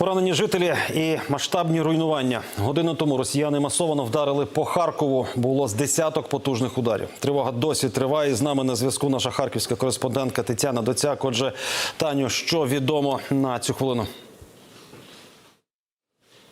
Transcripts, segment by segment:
Поранені жителі і масштабні руйнування. Годину тому росіяни масово вдарили по Харкову. Було з десяток потужних ударів. Тривога досі триває. З нами на зв'язку наша харківська кореспондентка Тетяна Доцяк. Отже, Таню, що відомо на цю хвилину?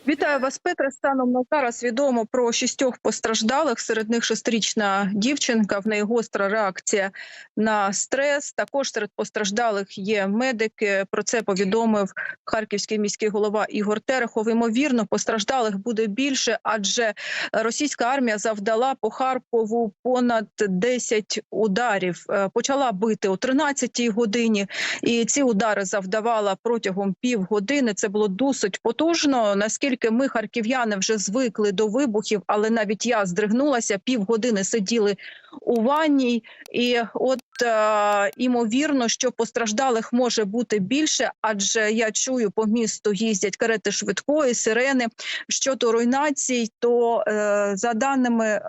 Вітаю вас, Петре. Станом на зараз відомо про шістьох постраждалих. Серед них шестирічна дівчинка. В неї гостра реакція на стрес. Також серед постраждалих є медики. Про це повідомив харківський міський голова Ігор Терехов. Ймовірно, постраждалих буде більше, адже російська армія завдала по Харкову понад 10 ударів. Е, Почала бити о 13-й годині, і ці удари завдавала протягом півгодини. Це було досить потужно. Наскільки ми, харків'яни, вже звикли до вибухів, але навіть я здригнулася. Півгодини сиділи у ванній, і от е, імовірно, що постраждалих може бути більше, адже я чую по місту їздять карети швидкої, сирени. Щодо руйнацій, то е, за даними е,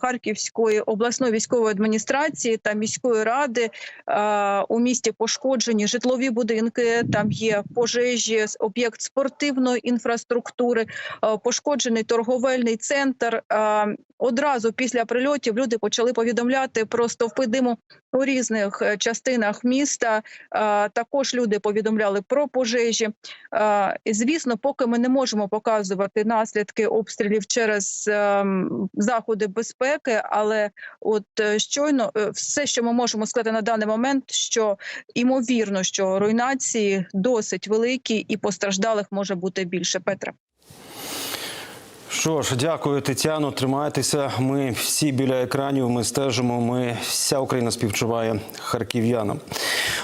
Харківської обласної військової адміністрації та міської ради, е, у місті пошкоджені житлові будинки. Там є пожежі, об'єкт спортивної інфраструктури, е, пошкоджений торговельний центр. Е, Одразу після прильотів люди почали повідомляти про стовпи диму у різних е, частинах міста. Також люди повідомляли про пожежі. Звісно, поки ми не можемо показувати наслідки обстрілів через заходи безпеки, але от щойно все, що ми можемо сказати на даний момент, що імовірно, що руйнації досить великі і постраждалих може бути більше. Петра. Що ж, дякую, Тетяно. Тримайтеся. Ми всі біля екранів. Ми стежимо. Ми вся Україна співчуває харків'янам.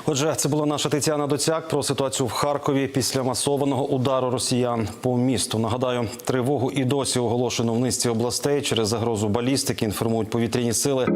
Отже, це була наша Тетяна Доцяк про ситуацію в Харкові після масованого удару росіян по місту. Нагадаю, тривогу і досі оголошено в низці областей через загрозу балістики. Інформують повітряні сили.